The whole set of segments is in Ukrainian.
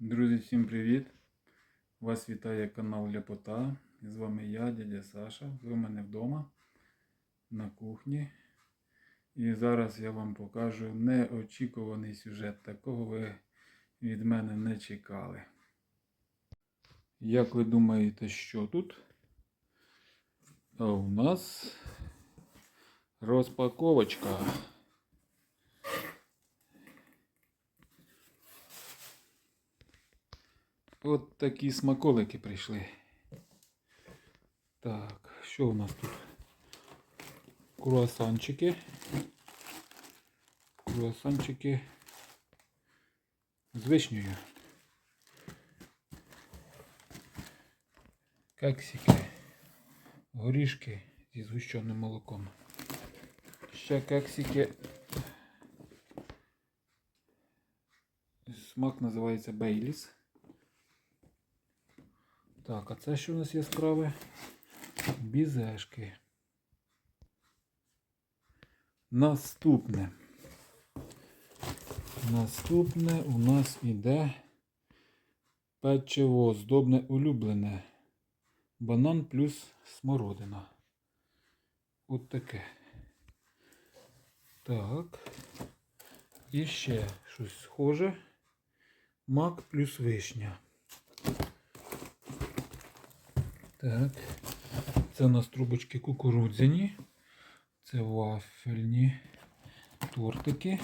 Друзі, всім привіт! Вас вітає канал Ляпота. З вами я, дядя Саша. Ви в мене вдома на кухні. І зараз я вам покажу неочікуваний сюжет. Такого ви від мене не чекали. Як ви думаєте, що тут? А у нас розпаковочка. От такі смаколики прийшли. Так, що у нас тут? Круасанчики. Круасанчики з вишнею. Кексики. Горішки зі згущеним молоком. Ще кексики. Смак називається Бейліс. Так, а це що у нас яскраве? Бізешки. Наступне. Наступне у нас іде печиво здобне улюблене. Банан плюс смородина. От таке. Так. І ще щось схоже. Мак плюс вишня. Так. Це у нас трубочки кукурудзяні. Це вафельні тортики.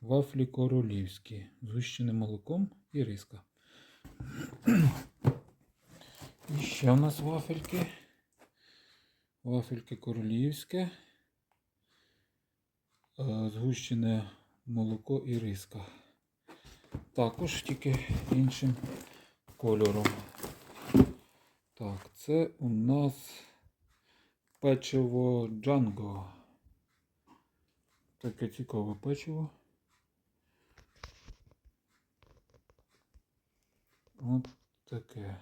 Вафлі королівські. Згущене молоком і риска. І ще у нас вафельки. Вафельки королівське. Е, Згущене молоко і риска. Також тільки іншим кольором. Так, це у нас печиво Джанго. Таке цікаве печиво. От таке.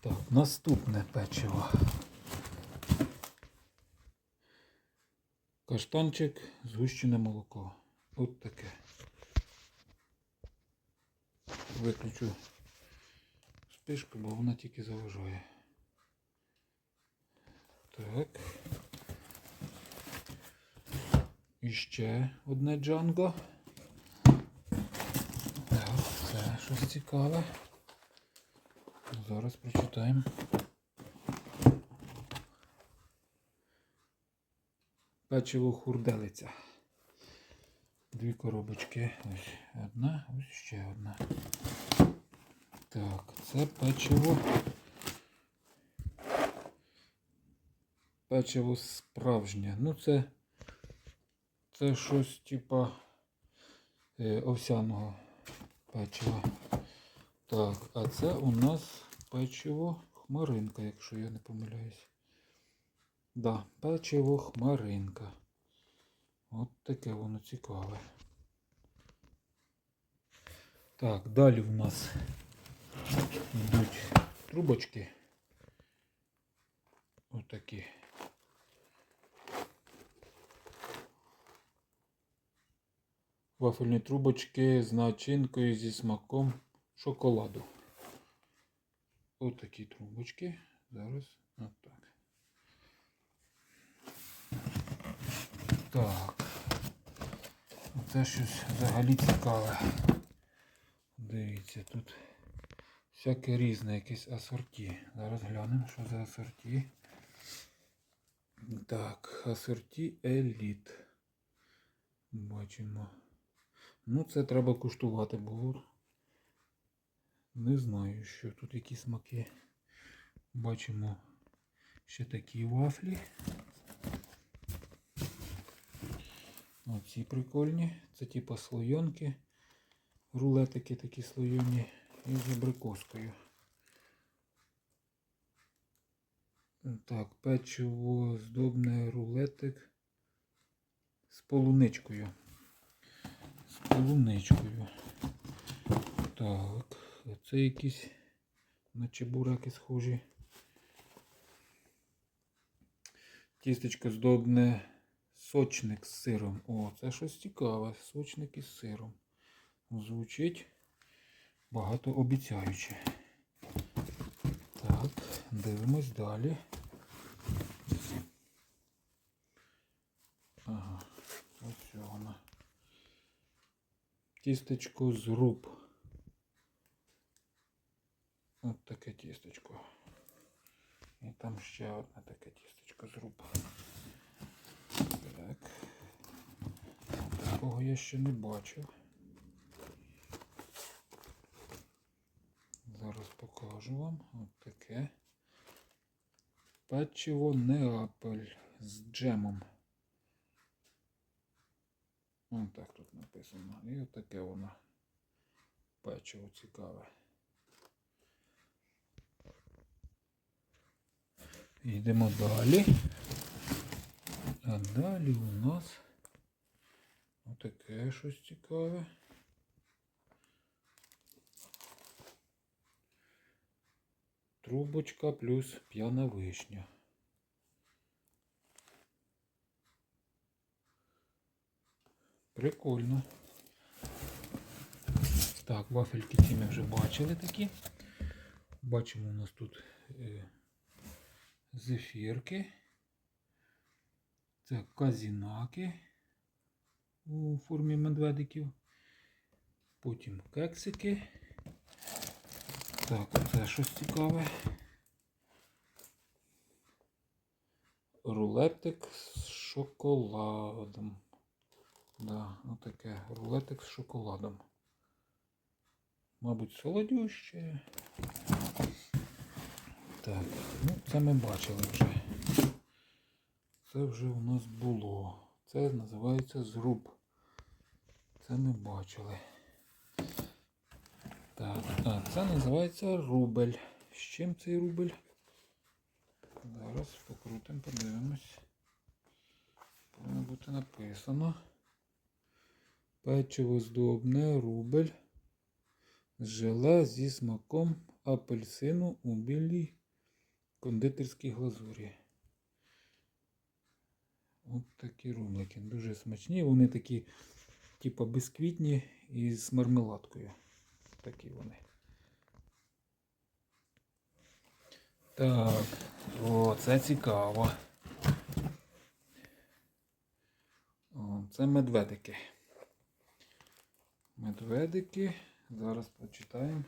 Так, наступне печиво. Каштанчик, згущене молоко. От таке. Виключу спишку, бо вона тільки заважає. Так. І ще одне джанго. Так, це щось цікаве. Зараз прочитаємо. Печиво хурделиця. Дві коробочки. Ось одна, ось ще одна. Так, це печиво. Печиво справжнє. Ну це, це щось типа е, овсяного печива. Так, а це у нас печиво хмаринка, якщо я не помиляюсь. Да, печиво хмаринка. От таке воно цікаве. Так, далі в нас йдуть трубочки. Отакі. Вафельні трубочки з начинкою зі смаком шоколаду. Отакі трубочки. Зараз отак. Так. Це щось взагалі цікаве. Дивіться, тут всяке різне, якесь асорті. Зараз глянемо, що за асорті. Так, асорті еліт. Бачимо. Ну, це треба куштувати, бо не знаю, що тут які смаки. Бачимо ще такі вафлі. Оці прикольні. Це типа слойонки. Рулетики такі слойоні і з абрикоскою. Так, печиво здобне рулетик з полуничкою. З полуничкою. Так, це якісь на чебураки схожі. Тістечко здобне Сочник з сиром. О, це щось цікаве. Сочник із сиром. Звучить багато обіцяюче. Так, дивимось далі. Ага, ось вона. Тістечко з руб. От таке тістечко. І там ще одне таке тістечко з руб. Так. Такого я ще не бачив. Зараз покажу вам. От таке. Печиво Неаполь з джемом. Ось так тут написано. І отаке воно. Печиво цікаве. Йдемо далі. А далі у нас отаке щось цікаве. Трубочка плюс п'яна вишня. Прикольно. Так, вафельки ці ми вже бачили такі. Бачимо у нас тут е, зефірки. Це казінаки у формі медведиків. Потім кексики. Так, це щось цікаве. Рулетик з шоколадом. Да, отаке. Рулетик з шоколадом. Мабуть, солодюще. Так, ну це ми бачили вже. Це вже у нас було. Це називається зруб. Це ми бачили. Так, а це називається рубель. З чим цей рубель? Зараз покрутимо, подивимось. Повинно бути написано. Печиво здобне рубель. Желе зі смаком апельсину у білій кондитерській глазурі. От такі рублики. Дуже смачні. Вони такі, типа бісквітні із мармеладкою. Такі вони. Так, о, це цікаво. О, це медведики. Медведики. Зараз почитаємо,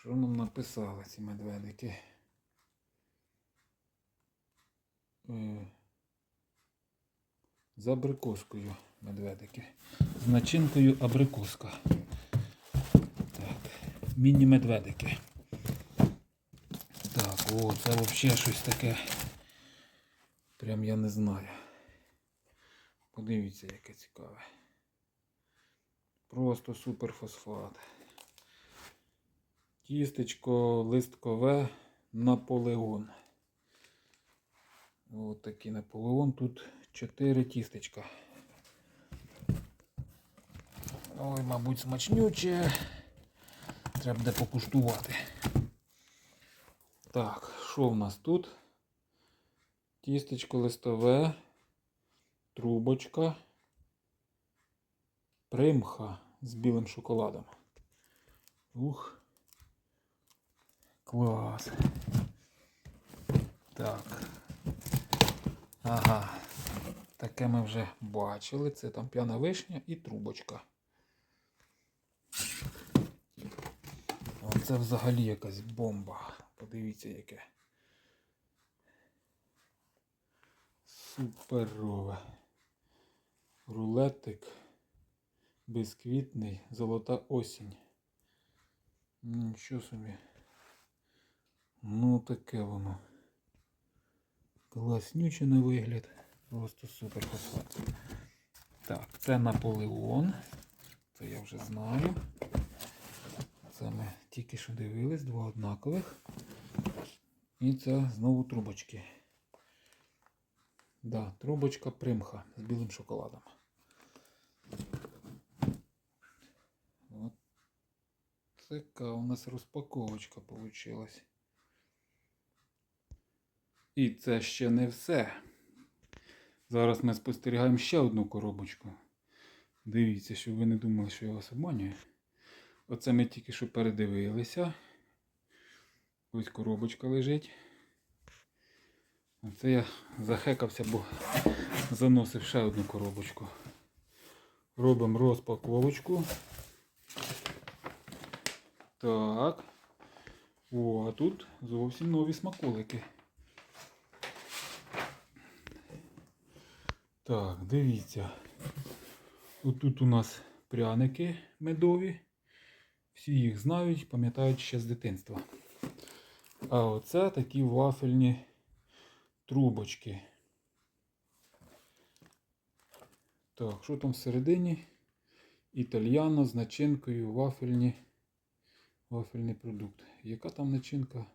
що нам написали ці медведики. З абрикоскою медведики. З начинкою абрикоска. Так, міні-медведики. Так, о, це взагалі щось таке. Прям я не знаю. Подивіться, яке цікаве. Просто суперфосфат. Тістечко листкове Наполеон. Ось такий Наполеон. Тут 4 тістечка. Ой, мабуть, смачнюче. Треба буде покуштувати. Так, що в нас тут? Тістечко листове, трубочка, примха з білим шоколадом. Ух. Клас. Так. Ага. Таке ми вже бачили. Це там п'яна вишня і трубочка. Оце взагалі якась бомба. Подивіться яке. Суперове. Рулетик. Безквітний. Золота осінь. Нічого собі. Ну таке воно. Класнюче на вигляд. Просто супер фосфат. Так, це Наполеон. Це я вже знаю. Це ми тільки що дивились, два однакових. І це знову трубочки. Да, трубочка примха з білим шоколадом. От така у нас розпаковочка вийшла. І це ще не все. Зараз ми спостерігаємо ще одну коробочку. Дивіться, щоб ви не думали, що я вас обманюю. Оце ми тільки що передивилися. Ось коробочка лежить. Оце я захекався, бо заносив ще одну коробочку. Робимо розпаковочку. Так. О, а тут зовсім нові смаколики. Так, дивіться. Тут у нас пряники медові. Всі їх знають, пам'ятають ще з дитинства. А оце такі вафельні трубочки. Так, що там всередині? Італьяно з начинкою вафельні, вафельний продукт. Яка там начинка?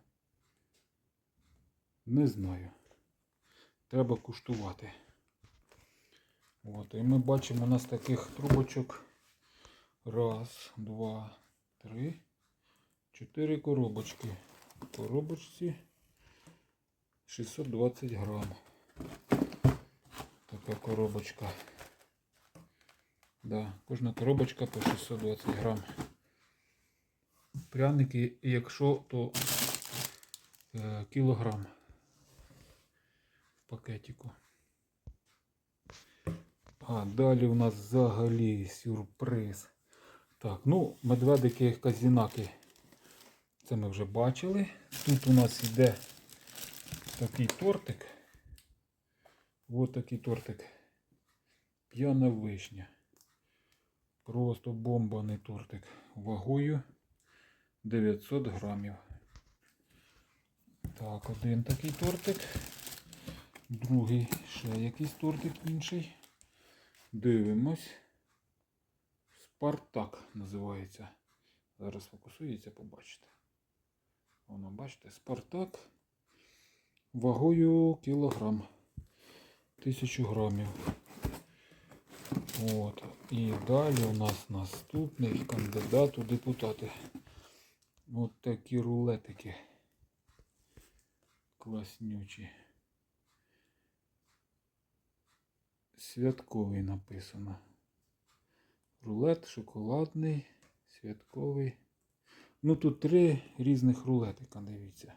Не знаю. Треба куштувати. От, і ми бачимо у нас таких трубочок. Раз, два, три, чотири коробочки. В коробочці 620 грам. Така коробочка. Да, кожна коробочка по 620 грам. Пряники, якщо, то е, кілограм в пакетику. А далі у нас взагалі сюрприз. Так, ну, медведики казінаки. Це ми вже бачили. Тут у нас йде такий тортик. Ось такий тортик. П'яна вишня. Просто бомбаний тортик. Вагою 900 грамів. Так, один такий тортик. Другий ще якийсь тортик інший. Дивимось. Спартак називається. Зараз фокусується, побачите. Воно, бачите, Спартак вагою кілограм. Тисячу грамів. От. І далі у нас наступний кандидат у депутати. От такі рулетики. Класнючі. Святковий написано. Рулет шоколадний, святковий. Ну тут три різних рулетика, дивіться.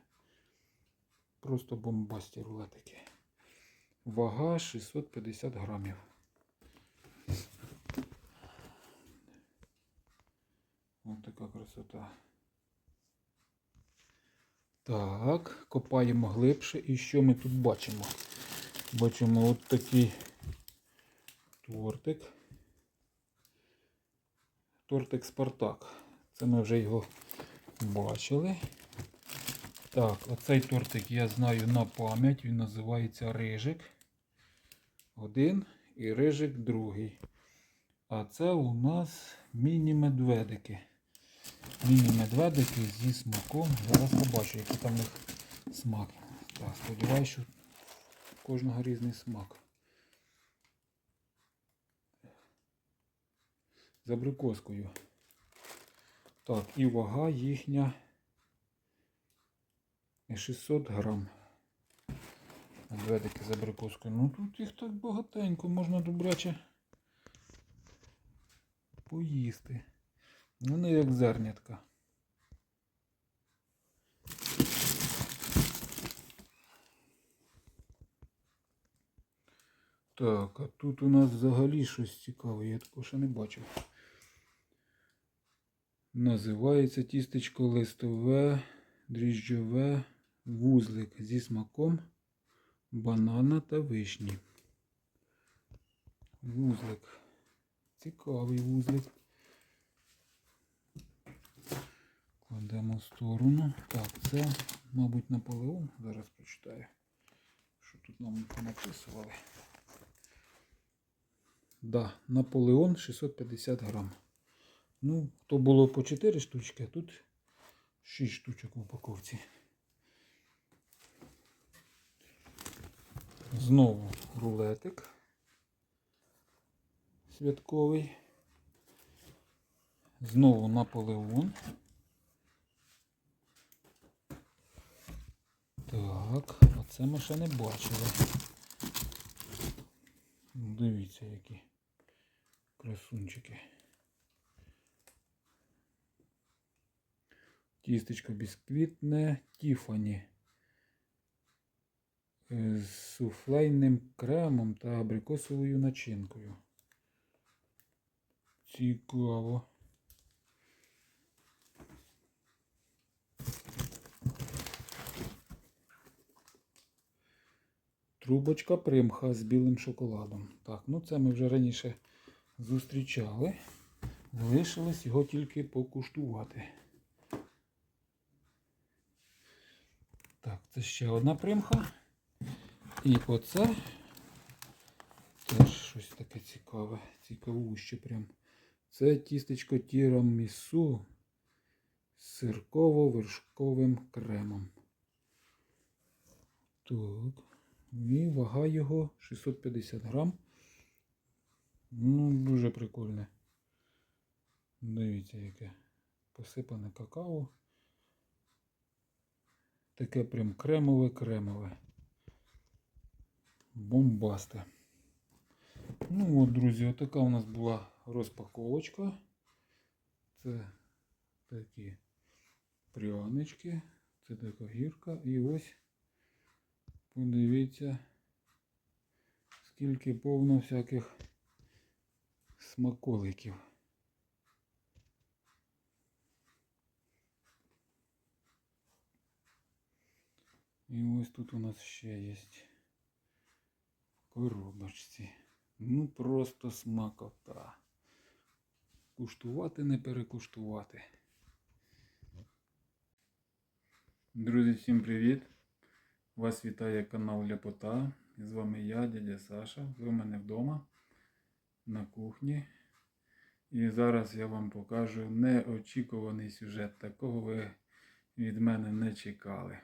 Просто бомбасті рулетики. Вага 650 грамів. Ось така красота. Так, копаємо глибше. І що ми тут бачимо? Бачимо от такий тортик. Тортик Спартак. Це ми вже його бачили. Так, оцей тортик я знаю на пам'ять. Він називається рижик. Один і рижик другий. А це у нас міні-медведики. Міні-медведики зі смаком. Зараз побачу, який там них смак. Так, сподіваюся, що кожного різний смак. З абрикоскою. Так, і вага їхня 600 грам. Медведики з абрикоскою. Ну тут їх так багатенько, можна добряче поїсти. Не як зернятка. Так, а тут у нас взагалі щось цікаве, я такого ще не бачив. Називається тістечко листове, дріжджове, вузлик зі смаком банана та вишні. Вузлик. Цікавий вузлик. Кладемо в сторону. Так, це, мабуть, Наполеон. Зараз прочитаю, що тут нам написували. Да, Наполеон 650 грам. Ну, то було по 4 штучки, а тут 6 штучок в упаковці. Знову рулетик святковий. Знову Наполеон. Так, оце ми ще не бачили. Дивіться, які красунчики. Тістечко бісквітне Тіфані. Е, З суфлейним кремом та абрикосовою начинкою. Цікаво. Трубочка примха з білим шоколадом. Так, ну це ми вже раніше зустрічали. Залишилось його тільки покуштувати. Так, це ще одна примха. І оце теж щось таке цікаве, цікавуще прям. Це тістечко тірамісу з сирково-вершковим кремом. Так. І вага його 650 грам. Ну, дуже прикольне. Дивіться, яке посипане какао. Таке прям кремове-кремове. Бомбасте. Ну от, друзі, отака у нас була розпаковочка. Це такі прянички. Це така гірка. І ось подивіться, скільки повно всяких смаколиків. І ось тут у нас ще є в коробочці. Ну просто смакота. Куштувати не перекуштувати. Друзі, всім привіт! Вас вітає канал Ляпота. З вами я, дядя Саша. Ви у мене вдома на кухні. І зараз я вам покажу неочікуваний сюжет. Такого ви від мене не чекали.